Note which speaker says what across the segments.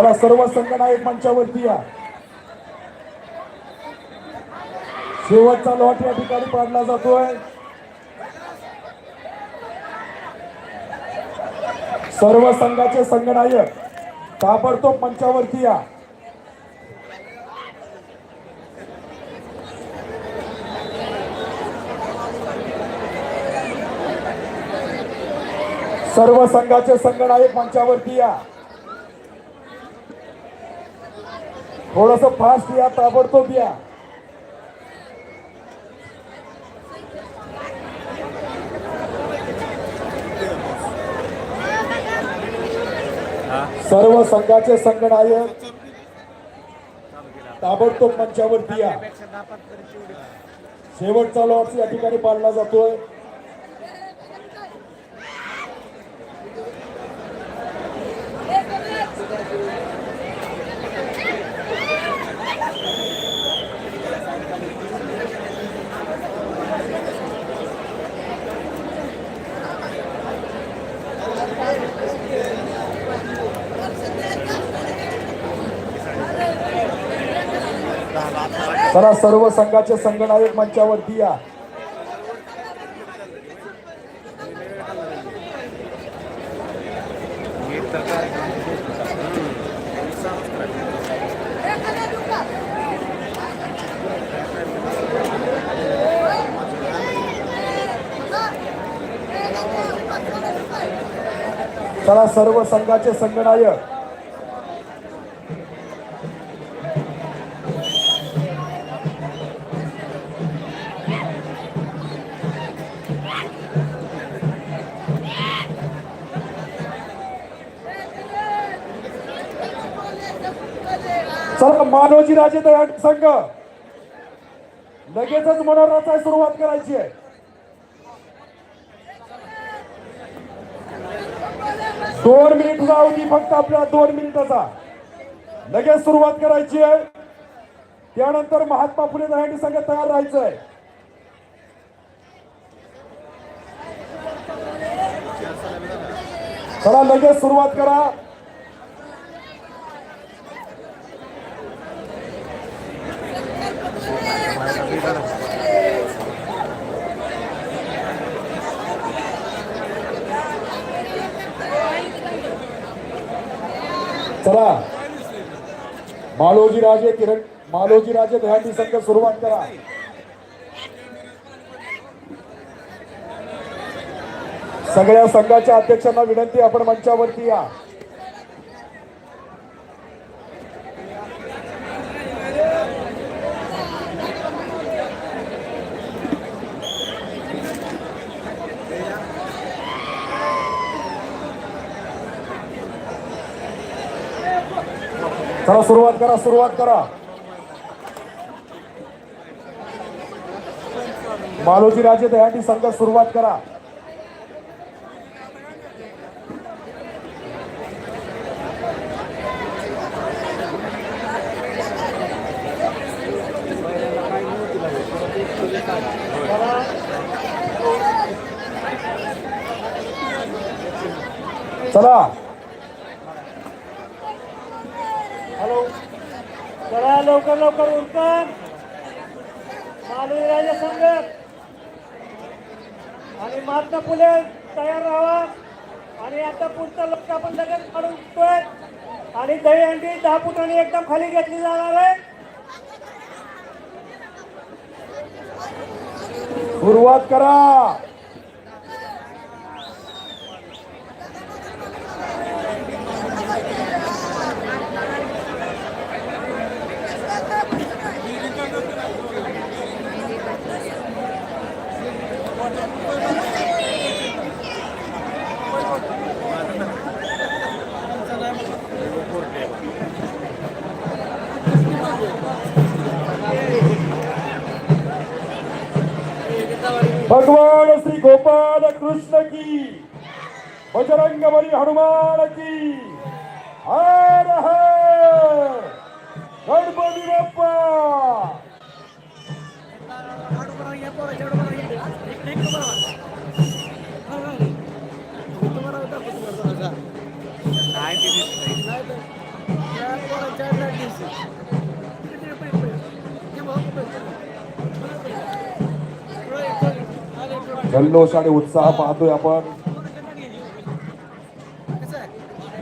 Speaker 1: चला सर्व संघनायक मंचावरती या. शेवटचा लॉट या ठिकाणी पाडला जातोय. सर्व संघाचे संघनायक ताबडतोब मंचावरती या. सर्व संघाचे संघनायक मंचावरती या. थोडस फास्ट या ताबडतोब या. सर्व संघाचे संघनायक ताबडतोब मंचावरती या. शेवटचा लॉट या ठिकाणी पाळला जातोय. चला सर्व संघाचे संघनायक मंचावरती या. चला सर्व संघाचे संघनायक. चला मानवजी राजे दयाळ संघ लगेचच मनोरथाची सुरुवात करायची आहे. दोन मिनिट होती फक्त आपल्या दोन मिनिटाचा. लगेच सुरुवात करायची आहे. त्यानंतर महात्मा फुले दहाडी संघ तयार राहायचंय. चला लगेच सुरुवात करा. चला. मालोजी राजे किरण मालोजी राजे दहाटी संघ सुरुवात करा. सगळ्या संघाच्या अध्यक्षांना विनंती आपण मंचावरती या. चला सुरुवात करा सुरुवात करा. मालोजी राजे दहाटी संघ सुरुवात करा चला
Speaker 2: हॅलो चला लवकर लवकर उरकन राजा संघ. आणि महात्मा फुले तयार राहावा आणि आता पुढचा लोक आपण लगेच काढून उठतोय आणि दही अंडी दहा फुटांनी एकदम खाली घेतली जाणार आहे.
Speaker 1: सुरुवात करा. भगवान श्री गोपाल कृष्ण की बजरंग बली हनुमान की हर हर गणपती बाप्पा। जल्लोष आणि उत्साह पाहतोय आपण.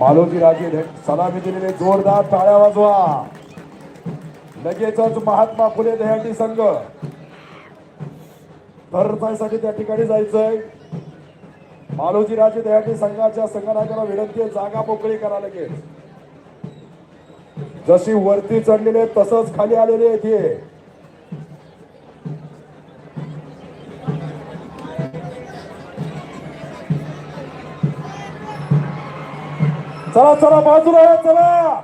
Speaker 1: मालोजी राजे सलामी दिलेले जोरदार टाळ्या वाजवा. लगेचच महात्मा फुले दह्यांडी संघ. साठी त्या ठिकाणी जायचंय. मालोजी राजे दह्यांडी संघाच्या संघनायकाला विनंती आहे जागा मोकळी करा लगेच. जशी वरती चढलेले तसंच खाली आलेले आहेत चला चला बाजूला चला.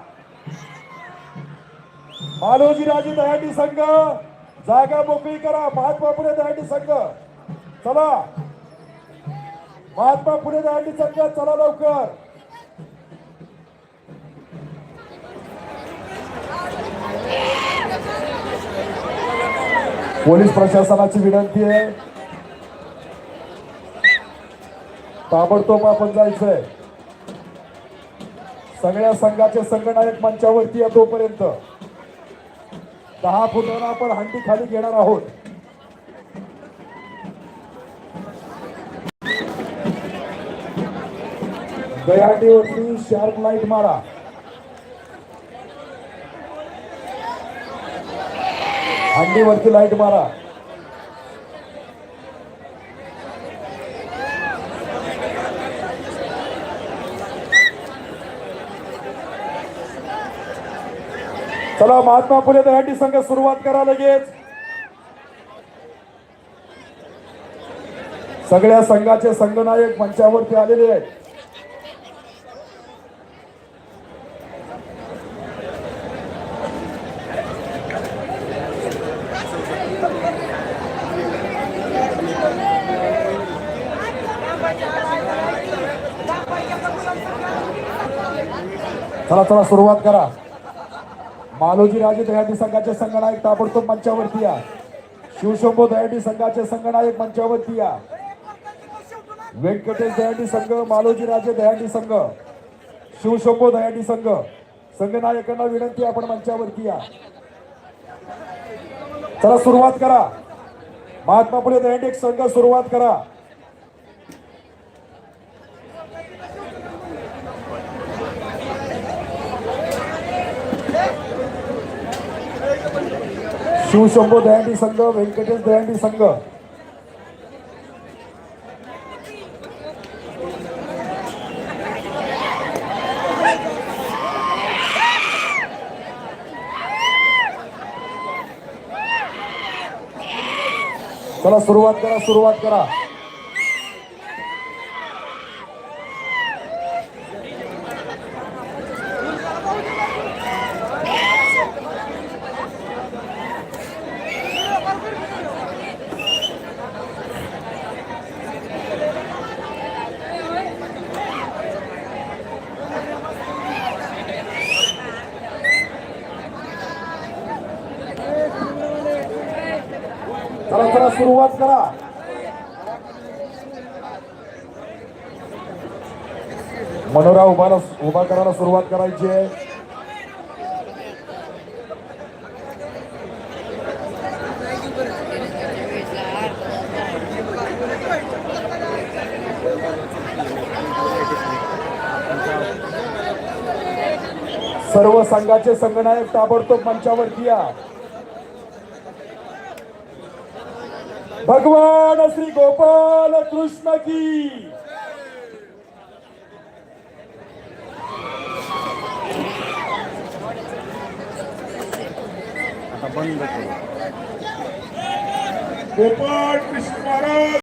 Speaker 1: मालोजी राजे दह्यांडी संघ. जागा मोकळी करा. महात्मा फुले दह्यांडी संघ. चला. महात्मा फुले दह्यांडी संघ चला लवकर. पोलीस प्रशासनाची विनंती आहे. ताबडतोब आपण जायचंय. सगळ्या संघाचे संघनायक मंचावरती आहे तोपर्यंत. दहा फुटाला आपण हंडी खाली घेणार आहोत. दयाटीवरती शार्प लाइट मारा. हंडीवरती लाइट मारा. चला महात्मा फुले दह्यांडी संघ सुरुवात करा लगेच. सगळ्या संघाचे संघनायक मंचावरती आलेले आहेत. चला चला सुरुवात करा. मालोजी राजे दयाटी संघाचे संघनायक ताबडतोब मंचावरती या. शिवशंभो दयाटी संघाचे संघनायक मंचावरती या. व्यंकटेश दयाटी संघ मालोजी राजे दयाटी संघ शिवशंभो दयाटी संघ संघनायकांना विनंती आपण मंचावरती या. चला सुरुवात करा. महात्मा फुले दयाटी संघ सुरुवात करा. शिवशंभू दयांडी संघ व्यंकटेश दयांडी संघ. चला सुरुवात करा सुरुवात करा. चला चला सुरुवात करा. मनोरा उभा उभा करायला सुरुवात करायची आहे. सर्व संघाचे संघनायक ताबडतोब मंचावरती या. भगवान श्री गोपाल कृष्ण की।
Speaker 3: गोपाळ कृष्ण महाराज।